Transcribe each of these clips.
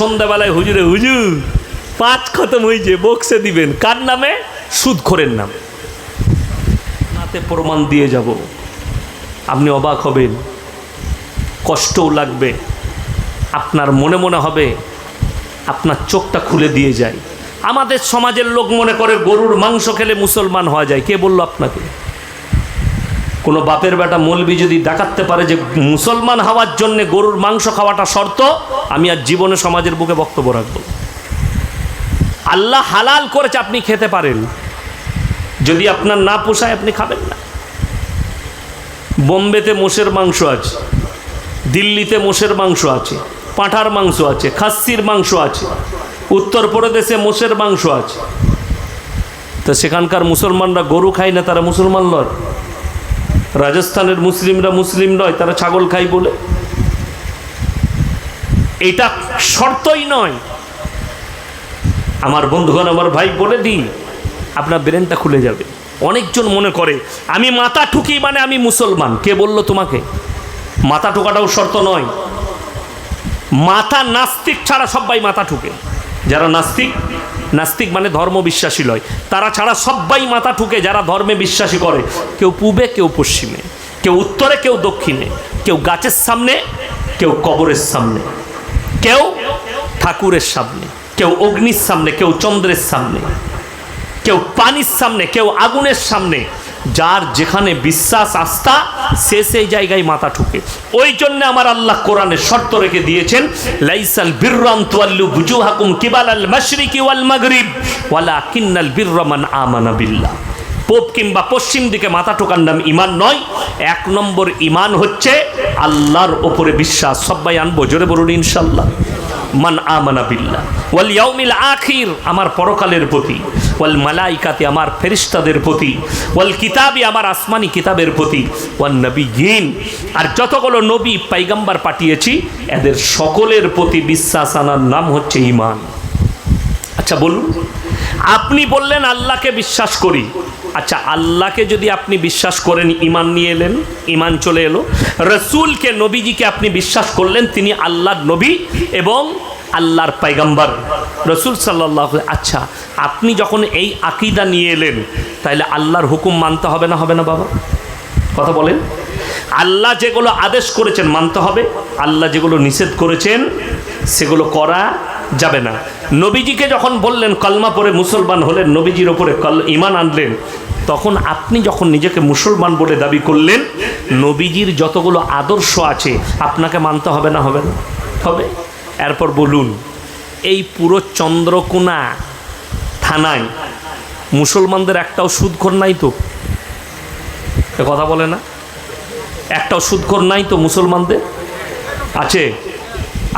সন্ধ্যাবেলায় হুজুরে, হুজুর, পাঁচ খতম হয়েছে বক্সে দিবেন, কার নামে? সুদখোরের নাম। নাতে প্রমাণ দিয়ে যাব। আপনি অবাক হবেন, কষ্টও লাগবে, আপনার মনে মনে হবে, আপনার চোখটা খুলে দিয়ে যায়। আমাদের সমাজের লোক মনে করে গরুর মাংস খেলে মুসলমান হওয়া যায়। কে বলল আপনাকে? কোনো বাপের বেটা মলবি যদি দেখাতে পারে যে মুসলমান হওয়ার জন্য গরুর মাংস খাওয়াটা শর্ত, আমি আর জীবনে সমাজের বুকে বক্তব্য রাখব। আল্লাহ হালাল করেছে, আপনি খেতে পারেন। যদি আপনার না পোষায়, আপনি খাবেন না। বোম্বেতে মোষের মাংস আছে, দিল্লিতে মোষের মাংস আছে, পাঁঠার মাংস আছে, খাসির মাংস আছে উত্তরপ্রদেশে মোষের মাংস আছে। তো সেখানকার মুসলমানরা গরু খায় না, তারা মুসলমান নয়। রাজস্থানের মুসলিমরা মুসলিম নয়, তারা ছাগল খায় বলে। এটা শর্তই নয়। আমার বন্ধুগণ, আমার ভাই বলে দিই, আপনার ব্রেনটা খুলে যাবে। অনেকজন মনে করে, আমি মাথা ঠুকি মানে আমি মুসলমান। কে বলল তোমাকে? মাথা ঠোকাটাও শর্ত নয়। মাথা নাস্তিক ছাড়া সবাই মাথা ঠুকে। যারা নাস্তিক নাস্তিক মানে ধর্ম বিশ্বাসী লয়। তারা ছাড়া সবাই মাথা ঠুকে যারা ধর্মে বিশ্বাসী করে। কেউ পূবে, কেউ পশ্চিমে। কেউ উত্তরে, কেউ দক্ষিণে। কেউ গাছের সামনে, কেউ কবরের সামনে। কেউ ঠাকুরের সামনে। কেউ অগ্নির সামনে, কেউ চন্দ্রের সামনে। কেউ পানির সামনে, কেউ আগুনের সামনে। যার যেখানে বিশ্বাস, আস্থা, সে সেই জায়গায় মাথা ঠুকে। ওই জন্য আমার আল্লাহ কোরআনে শর্ত রেখে দিয়েছেন, লাইসাল বিররাম তুয়াল্লু বুজুহাকুম কিবাল আল মাশরিকি ওয়াল মাগরিব ওয়ালা কিন্নাল বিররমান আমানা বিল্লাহ। কিংবা পশ্চিম দিকে মাথা ঠোকার নাম ইমান নয়, এক নম্বর ইমান হচ্ছে আল্লাহর ওপরে বিশ্বাস। সবাই আনব, জোরে বলুন ইনশাল্লাহ মান আমানা বিল্লাহ। ওয়াল ইয়াউমিল আখির, আমার পরকালের প্রতি। ওয়াল মালাইকাতে আমার ফেরিস্তাদের প্রতি, ওয়াল কিতাবি আমার আসমানি কিতাবের প্রতি ওয়াল নবী গিন আর যতগুলো নবী পাইগাম্বার পাঠিয়েছি, এদের সকলের প্রতি বিশ্বাস আনার নাম হচ্ছে ইমান আচ্ছা বলুন। আপনি বললেন আল্লাহকে বিশ্বাস করি। আচ্ছা আল্লাহকে যদি আপনি বিশ্বাস করেন ইমান নিয়ে এলেন ইমান চলে এলো। রসুলকে, নবীজিকে আপনি বিশ্বাস করলেন, তিনি আল্লাহর নবী এবং আল্লাহর পাইগাম্বার। রসুল সাল্লাহ আচ্ছা আপনি যখন এই আকিদা নিয়ে এলেন তাহলে আল্লাহর হুকুম মানতে হবে না হবে না বাবা? কথা বলেন। আল্লাহ যেগুলো আদেশ করেছেন মানতে হবে, আল্লাহ যেগুলো নিষেধ করেছেন, সেগুলো করা যাবে না। নবীজিকে যখন বললেন, কলমা পরে মুসলমান হলেন, নবীজির ওপরে কল ইমান আনলেন, তখন আপনি যখন নিজেকে মুসলমান বলে দাবি করলেন, নবীজির যতগুলো আদর্শ আছে, আপনাকে মানতে হবে না হবে না? হবে? এরপর বলুন, এই পুরো চন্দ্রকোনা থানায় মুসলমানদের একটাও সুদখোর নাই তো? কথা বলে না? একটাও সুদখোর নাই তো মুসলমানদের? আছে।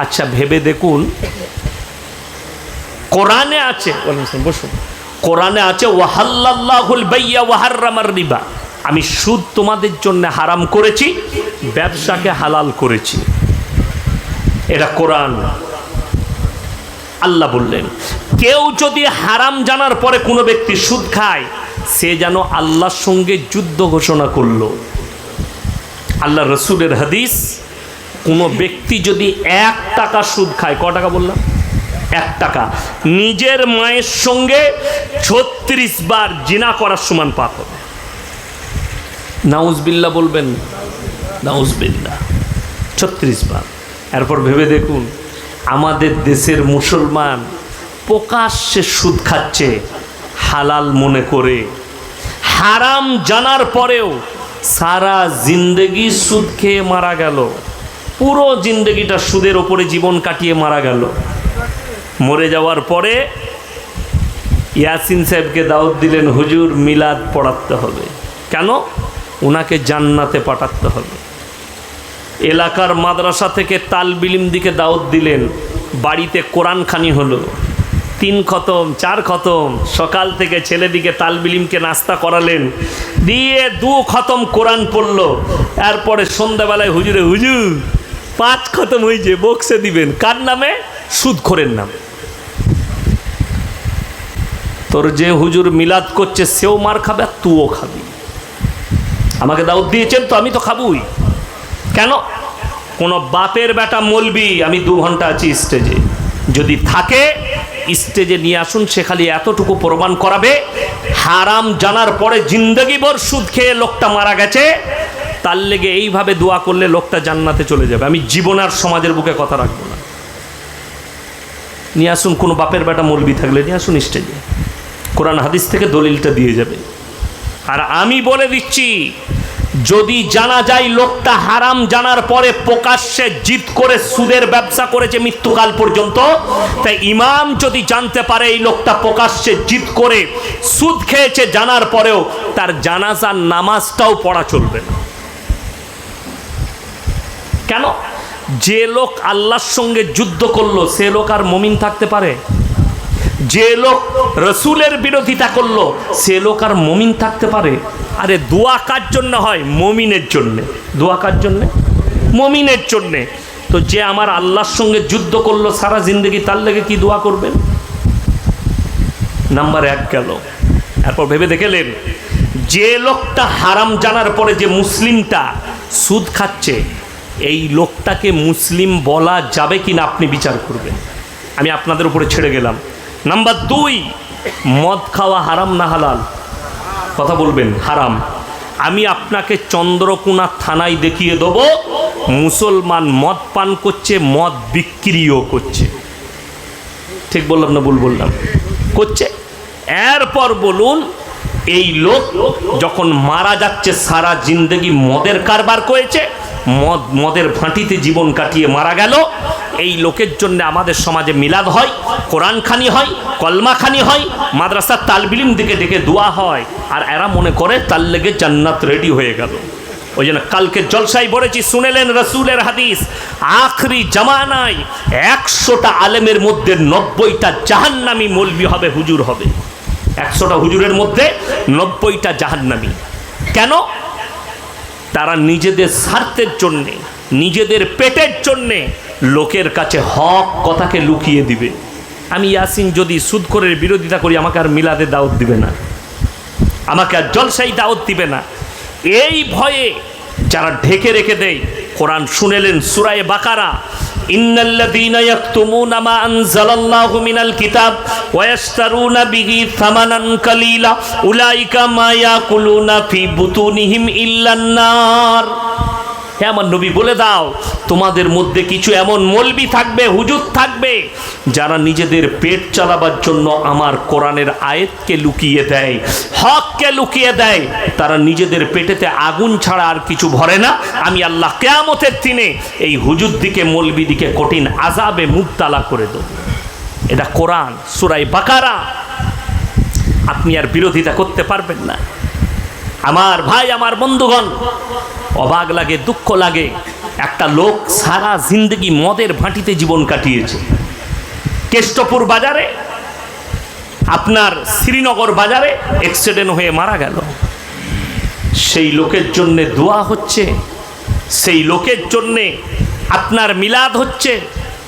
আচ্ছা ভেবে দেখুন। কোরআনে আছে বসুন কোরআনে আছে ওয়াহাল্লাহুল রিবা। আমি সুদ তোমাদের জন্য হারাম করেছি, ব্যবসাকে হালাল করেছি। এটা কোরআন। আল্লাহ বললেন, কেউ যদি হারাম জানার পরে কোনো ব্যক্তি সুদ খায়, সে যেন আল্লাহর সঙ্গে যুদ্ধ ঘোষণা করল। আল্লাহ রসুলের হাদিস, কোনো ব্যক্তি যদি এক টাকা সুদ খায়, ক টাকা বললাম? এক টাকা। নিজের মায়ের সঙ্গে ছত্রিশ বার জিনা করার সমান পাপ হবে। নাউজবিল্লা বলবেন নাউজবিল্লা ছত্রিশ বার। এরপর ভেবে দেখুন, আমাদের দেশের মুসলমান প্রকাশ্যে সুদ খাচ্ছে, হালাল মনে করে। হারাম জানার পরেও সারা জিন্দেগি সুদ খেয়ে মারা গেল। পুরো জিন্দেগিটা সুদের ওপরে জীবন কাটিয়ে মারা গেল। মরে যাওয়ার পরে ইয়াসিন সাহেবকে দাওয়াত দিলেন, হুজুর মিলাদ পড়াতে হবে। কেন? ওনাকে জান্নাতে পাঠাতে হবে। এলাকার মাদ্রাসা থেকে তাল বিলিম দিকে দাওয়াত দিলেন। বাড়িতে কোরআন খানি হলো। তিন খতম, চার খতম। সকাল থেকে ছেলেদিকে তালবিলিমকে নাস্তা করালেন। দিয়ে দু খতম কোরআন পড়ল। এরপরে সন্ধ্যাবেলায় হুজুরে, হুজুর, পাঁচ খতম হয়েছে বক্সে দিবেন। কার নামে? সুদখোরের নামে। তোর যে হুজুর মিলাদ করছে সেও মার খাবে আর তুও খাবি। আমাকে দাউদ দিয়েছেন তো, আমি তো খাবই। কেন? কোনো বাপের বেটা মলবি, আমি দু ঘণ্টা আছি স্টেজে যদি থাকে স্টেজে নিয়ে আসুন, সে খালি এতটুকু প্রমাণ করাবে, হারাম জানার পরে জিন্দগিভর সুদ খেয়ে লোকটা মারা গেছে, তার লেগে এইভাবে দোয়া করলে লোকটা জান্নাতে চলে যাবে। আমি জীবন আর সমাজের বুকে কথা রাখব না। নিয়ে আসুন, কোনো বাপের বেটা মলবি থাকলে নিয়ে আসুন স্টেজে কোরআন হাদিস থেকে দলিলটা দিয়ে যাবে। আর আমি বলে দিচ্ছি যদি জানা যায় লোকটা হারাম জানার পরে প্রকাশ্যে জিত করে সুদের ব্যবসা করেছে মৃত্যুকাল পর্যন্ত, তাই ইমাম যদি জানতে পারে এই লোকটা প্রকাশ্যে জিত করে সুদ খেয়েছে জানার পরেও তার জানাজার নামাজটাও পড়া চলবে না। কেন? যে লোক আল্লাহর সঙ্গে যুদ্ধ করল, সে লোক আর মমিন থাকতে পারে? যে লোক রসুলের বিরোধিতা করল, সে লোক আর মমিন থাকতে পারে? আরে দোয়া কার জন্য হয়? মমিনের জন্যে। দোয়া কার জন্যে? মমিনের জন্যে। তো যে আমার আল্লাহর সঙ্গে যুদ্ধ করল সারা জিন্দগি, তার লেগে কি দোয়া করবেন? নাম্বার এক গেল। এরপর ভেবে দেখেলেন, যে লোকটা হারাম জানার পরে যে মুসলিমটা সুদ খাচ্ছে, এই লোকটাকে মুসলিম বলা যাবে কি না আপনি বিচার করবেন। আমি আপনাদের উপরে ছেড়ে গেলাম। নাম্বার দুই, মদ খাওয়া হারাম না হালাল। কথা বলবেন, হারাম। আমি আপনাকে চন্দ্রকোনা থানায় দেখিয়ে দেব, মুসলমান মদ পান করছে, মদ বিক্রিও করছে। ঠিক বললাম না ভুল বললাম? করছে। এরপর বলুন এই লোক যখন মারা যাচ্ছে, সারা জিন্দগি মদের কারবার করেছে, মদ, মদের ভাঁটিতে জীবন কাটিয়ে মারা গেল। এই লোকের জন্য আমাদের সমাজে মিলাদ হয় কোরআন খানি হয় কলমা খানি হয়, মাদ্রাসার তালবিলিম দিকে ডেকে দোয়া হয়, আর এরা মনে করে তার লেগে জান্নাত রেডি হয়ে গেল। ওই জন্য কালকে জলসাই বলেছি, শুনেলেন রসুলের হাদিস, আখরি জামানায় একশোটা আলেমের মধ্যে নব্বইটা জাহান্নামি মলবি হবে, হুজুর হবে। একশোটা হুজুরের মধ্যে নব্বইটা জাহান্নামি। কেন? তারা নিজেদের স্বার্থের জন্যে, নিজেদের পেটের জন্যে লোকের কাছে হক কথাকে লুকিয়ে দিবে। আমি ইয়াসিন যদি সুদখোরের বিরোধিতা করি, আমাকে আর মিলাদে দাওয়াত দিবে না। আমাকে আর জলসাই দাওয়াত দিবে না। এই ভয়ে যারা ঢেকে রেখে দেয়, কোরআন শুনেলেন সুরায় বাকারা ইন্নাল্লাযীনা ইয়াকতুমুনা মা আনজালাল্লাহু মিনাল কিতাব ওয়া ইয়াশতারুনা বিহি থামানান কালীলা, উলাইকা মা ইয়াকুলুনা ফি বুতুনিহিম ইল্লান নার হে আমার নবী, বলে দাও, তোমাদের মধ্যে কিছু এমন মলবি থাকবে, হুজুর থাকবে, যারা নিজেদের পেট চালাবার জন্য আমার কোরআনের আয়াতকে লুকিয়ে দেয়, হককে লুকিয়ে দেয়। তারা নিজেদের পেটেতে আগুন ছাড়া আর কিছু ভরে না। আমি আল্লাহ কেয়ামতের দিনে এই হুজুর দিকে, মলবি দিকে কঠিন আজাবে মুক্তালা করে দেব। এটা কোরআন সুরাই বাকারা। আপনি আর বিরোধিতা করতে পারবেন না। আমার ভাই, আমার বন্ধুগণ অবাক লাগে, দুঃখ লাগে। একটা লোক সারা জিন্দগি মদের ভাঁটিতে জীবন কাটিয়েছে। কেষ্টপুর বাজারে, আপনার শ্রীনগর বাজারে অ্যাক্সিডেন্ট হয়ে মারা গেল। সেই লোকের জন্যে দোয়া হচ্ছে, সেই লোকের জন্যে আপনার মিলাদ হচ্ছে,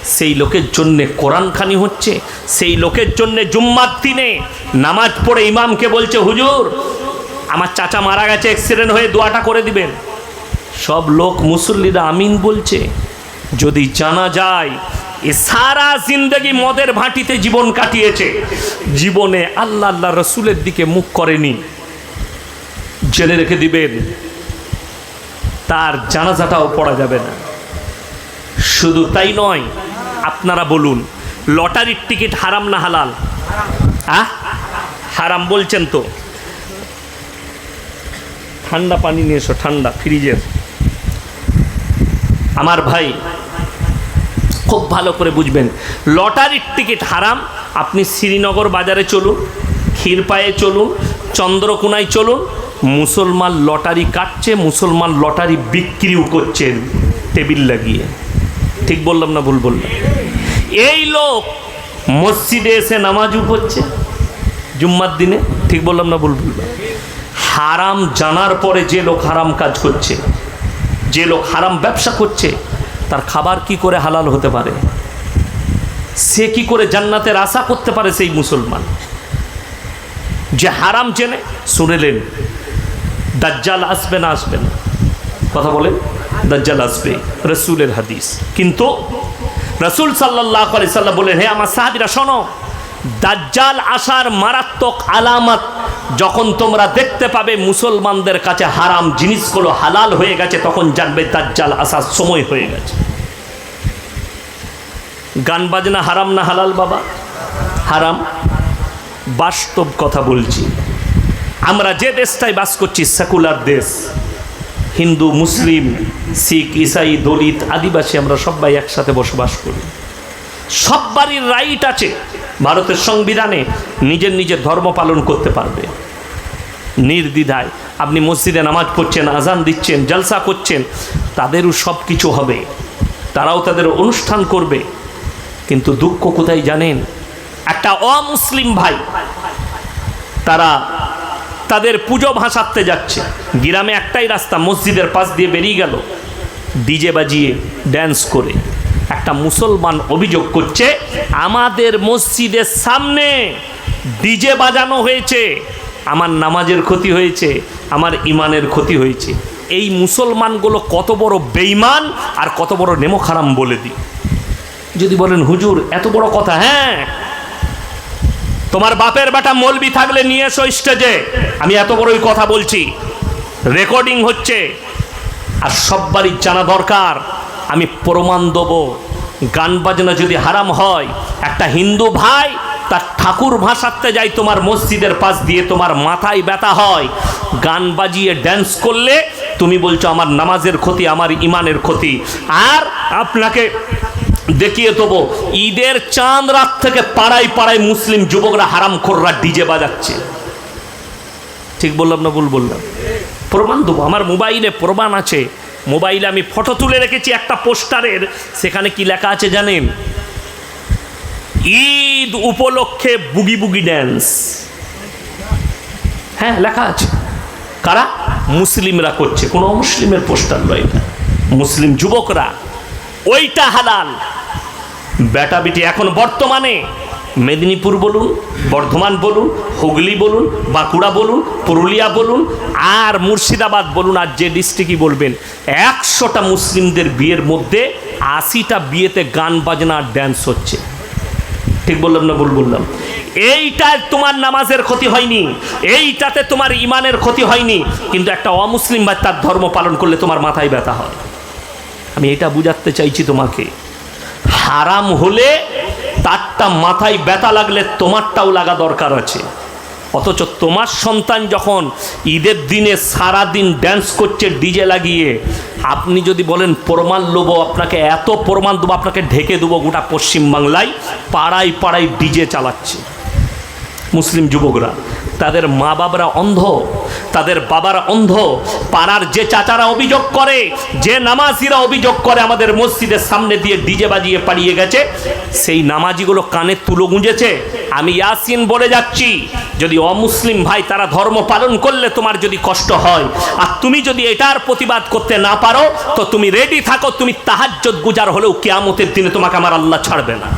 সেই লোকের জন্যে কোরআনখানি হচ্ছে, সেই লোকের জন্যে জুম্মার দিনে নামাজ পড়ে ইমামকে বলছে, হুজুর, আমার চাচা মারা গেছে অ্যাক্সিডেন্ট হয়ে দোয়াটা করে দিবেন। সব লোক মুসল্লিরা আমিন বলছে, যদি জানা যায়, এ সারা জিন্দগি মদের ভাটিতে জীবন কাটিয়েছে, জীবনে আল্লাহ আল্লাহ রসুলের দিকে মুখ করেনি, জেনে রেখে দিবেন, তার জানাজাটাও পড়া যাবে না। শুধু তাই নয়, আপনারা বলুন, লটারির টিকিট হারাম না হালাল? আহ, হারাম বলছেন তো? ঠান্ডা পানি নিয়ে এসো, ঠান্ডা, ফ্রিজের। আমার ভাই, খুব ভালো করে বুঝবেন, লটারির টিকিট হারাম, আপনি শ্রীনগর বাজারে চলুন ক্ষীরপায়ে চলুন, চন্দ্রকোনায় চলুন, মুসলমান লটারি কাটছে, মুসলমান লটারি বিক্রিও করছেন টেবিল লাগিয়ে। ঠিক বললাম না ভুল বললাম? এই লোক মসজিদে এসে নামাজও পড়ছে, জুম্মার দিনে, ঠিক বললাম না ভুল বললাম? হারাম জানার পরে যে লোক হারাম কাজ করছে। যে লোক হারাম ব্যবসা করছে, তার খাবার কি করে হালাল হতে পারে? সে কি করে জান্নাতের আশা করতে পারে সেই মুসলমান? যে হারাম জেনে, শুনেলেন, দাজ্জাল আসবে না আসবে না? কথা বলেন, দাজ্জাল আসবে, রসুলের হাদিস। কিন্তু রসুল সাল্লাহ আলি সাল্লাম বললেন হে আমার সাহাবিরা, শোনো, দাজ্জাল আসার মারাত্মক আলামত যখন তোমরা দেখতে পাবে মুসলমানদের কাছে হারাম জিনিসগুলো হালাল হয়ে গেছে, তখন জানবে দাজ্জাল আসার সময় হয়ে গেছে। গান বাজনা হারাম না হালাল বাবা? হারাম। বাস্তব কথা বলছি। আমরা যে দেশটায় বাস করছি, সেকুলার দেশ। হিন্দু, মুসলিম, শিখ, ইসাই, দলিত, আদিবাসী, আমরা সবাই একসাথে বসবাস করি। সববারই রাইট আছে। ভারতের সংবিধানে নিজের নিজের ধর্ম পালন করতে পারবে। নির্দ্বিধায়। আপনি মসজিদে নামাজ পড়ছেন, আজান দিচ্ছেন, জলসা করছেন, তাদেরও সব কিছু হবে। তারাও তাদের অনুষ্ঠান করবে। কিন্তু দুঃখ কোথায় জানেন? একটা অমুসলিম ভাই, তারা তাদের পুজো ভাসাতে যাচ্ছে। গ্রামে একটাই রাস্তা, মসজিদের পাশ দিয়ে বেরিয়ে গেল। ডিজে বাজিয়ে ড্যান্স করে। একটা মুসলমান অভিযোগ করছে, আমাদের মসজিদের সামনে ডিজে বাজানো হয়েছে। আমার নামাজের ক্ষতি হয়েছে, আমার ইমানের ক্ষতি হয়েছে। এই মুসলমানগুলো কত বড় বেইমান আর কত বড় নেমো খারাম বলে দিই। যদি বলেন, হুজুর, এত বড় কথা? হ্যাঁ। তোমার বাপের বেটা মলবি থাকলে নিয়ে এসো স্টেজে। আমি এত বড়ই কথা বলছি। রেকর্ডিং হচ্ছে। আর সববারই জানা দরকার, আমি প্রমাণ দেবো। গান বাজনা যদি হারাম হয়, একটা হিন্দু ভাই তার ঠাকুর ভাসাতে যাই তোমার মসজিদের পাশ দিয়ে তোমার মাথায় ব্যথা হয়। গান বাজিয়ে ড্যান্স করলে তুমি বলছো, আমার নামাজের ক্ষতি, আমার ইমানের ক্ষতি। আর আপনাকে দেখিয়ে দেবো, ঈদের চাঁদ রাত থেকে পাড়ায় পাড়ায় মুসলিম যুবকরা হারাম খোররা ডিজে বাজাচ্ছে। ঠিক বললাম না ভুল বললাম? প্রমাণ দেবো, আমার মোবাইলে প্রমাণ আছে। মোবাইলে আমি ফটো তুলে রেখেছি একটা পোস্টারের, সেখানে কি লেখা আছে জানেন? ঈদ উপলক্ষে বুগি বুগি ড্যান্স হ্যাঁ লেখা আছে। কারা? মুসলিমরা করছে। কোনো মুসলিমের পোস্টার নয় এটা। মুসলিম যুবকরা, ওইটা হালাল। বেটা বিটি, এখন বর্তমানে মেদিনীপুর বলুন, বর্ধমান বলুন, হুগলি বলুন, বাঁকুড়া বলুন, পুরুলিয়া বলুন, আর মুর্শিদাবাদ বলুন, আর যে ডিস্ট্রিক্টই বলবেন, একশোটা মুসলিমদের বিয়ের মধ্যে আশিটা বিয়েতে গান বাজনা আর ড্যান্স হচ্ছে। ঠিক বললাম না ভুল বললাম? এইটায় তোমার নামাজের ক্ষতি হয়নি, এইটাতে তোমার ইমানের ক্ষতি হয়নি, কিন্তু একটা অমুসলিম বা তার ধর্ম পালন করলে তোমার মাথায় ব্যথা হয়। আমি এটা বুঝাতে চাইছি তোমাকে। হারাম হলে তারটা মাথায় ব্যথা লাগলে তোমারটাও লাগা দরকার আছে। অথচ তোমার সন্তান যখন ঈদের দিনে সারা দিন ড্যান্স করছে ডিজে লাগিয়ে, আপনি যদি বলেন প্রমাণ লোব, আপনাকে এত প্রমাণ দেবো, আপনাকে ঢেকে দেবো গোটা পশ্চিমবাংলায়, পাড়ায় পাড়ায় ডিজে চালাচ্ছে। মুসলিম যুবকরা। তাদের মা বাবারা অন্ধ, তাদের বাবারা অন্ধ, পাড়ার যে চাচারা অভিযোগ করে, যে নামাজিরা অভিযোগ করে আমাদের মসজিদের সামনে দিয়ে ডিজে বাজিয়ে পালিয়ে গেছে, সেই নামাজিগুলো কানে তুলো গুঁজেছে। আমি ইয়াসিন বলে যাচ্ছি, যদি অমুসলিম ভাই তারা ধর্ম পালন করলে তোমার যদি কষ্ট হয়, আর তুমি যদি এটার প্রতিবাদ করতে না পারো, তো তুমি রেডি থাকো, তুমি তাহাজ্জত গুজার হলেও কেয়ামতের দিনে তোমাকে আমার আল্লাহ ছাড়বে না।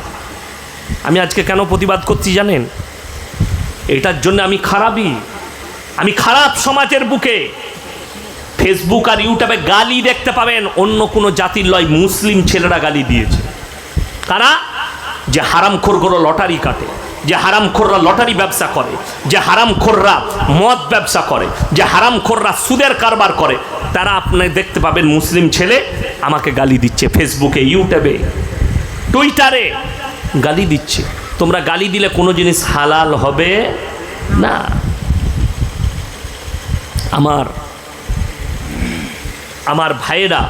আমি আজকে কেন প্রতিবাদ করছি জানেন? এটার জন্য আমি খারাপই। আমি খারাপ সমাজের বুকে। ফেসবুক আর ইউটিউবে গালি দেখতে পাবেন, অন্য কোনো জাতির লয় মুসলিম ছেলেরা গালি দিয়েছে। তারা যে হারামখোরগুলো লটারি কাটে, যে হারামখোররা লটারি ব্যবসা করে, যে হারামখোররা মদ ব্যবসা করে, যে হারামখোররা সুদের কারবার করে, তারা আপনি দেখতে পাবেন মুসলিম ছেলে আমাকে গালি দিচ্ছে ফেসবুকে ইউটিউবে টুইটারে গালি দিচ্ছে। তোমরা গালি দিলে কোনো জিনিস হালাল হবে না। আমার আমার ভাইয়েরা